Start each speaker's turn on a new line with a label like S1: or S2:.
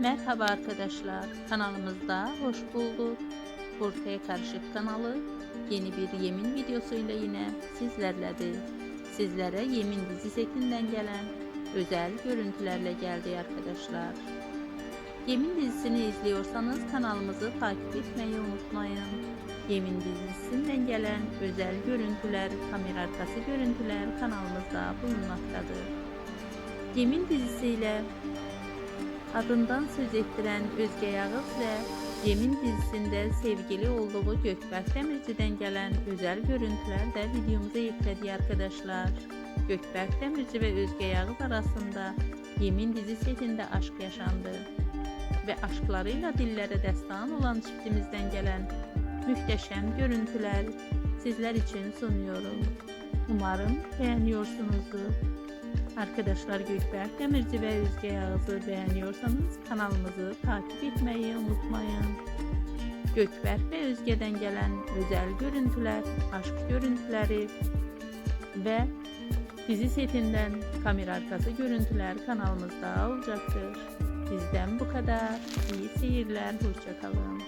S1: Merhaba arkadaşlar, kanalımızda hoş bulduk. Ortaya Karışık kanalı yeni bir yemin videosuyla yine sizlerledir. Sizlere yemin dizi setinden gelen özel görüntülerle geldi arkadaşlar. Yemin dizisini izliyorsanız kanalımızı takip etmeyi unutmayın. Yemin dizisinden gelen özel görüntüler, kamera arkası görüntüler kanalımızda bulunmaktadır. Yemin dizisiyle adından söz ettiren Özge Yağız ve Yemin dizisinde sevgili olduğu Gökberk Demirci'den gelen özel görüntüler de videomuza yükledi arkadaşlar. Gökberk Demirci ve Özge Yağız arasında Yemin dizi setinde aşk yaşandı ve aşklarıyla dillere destan olan çiftimizden gelen muhteşem görüntüler sizler için sunuyorum. Umarım beğeniyorsunuzdur. Arkadaşlar Gökberk Demirci ve Özge Yağız'ı beğeniyorsanız kanalımızı takip etmeyi unutmayın. Gökberk ve Özge'den gelen özel görüntüler, aşk görüntüleri ve dizi setinden kamera arkası görüntüler kanalımızda olacaktır. Bizden bu kadar. İyi seyirler, hoşçakalın.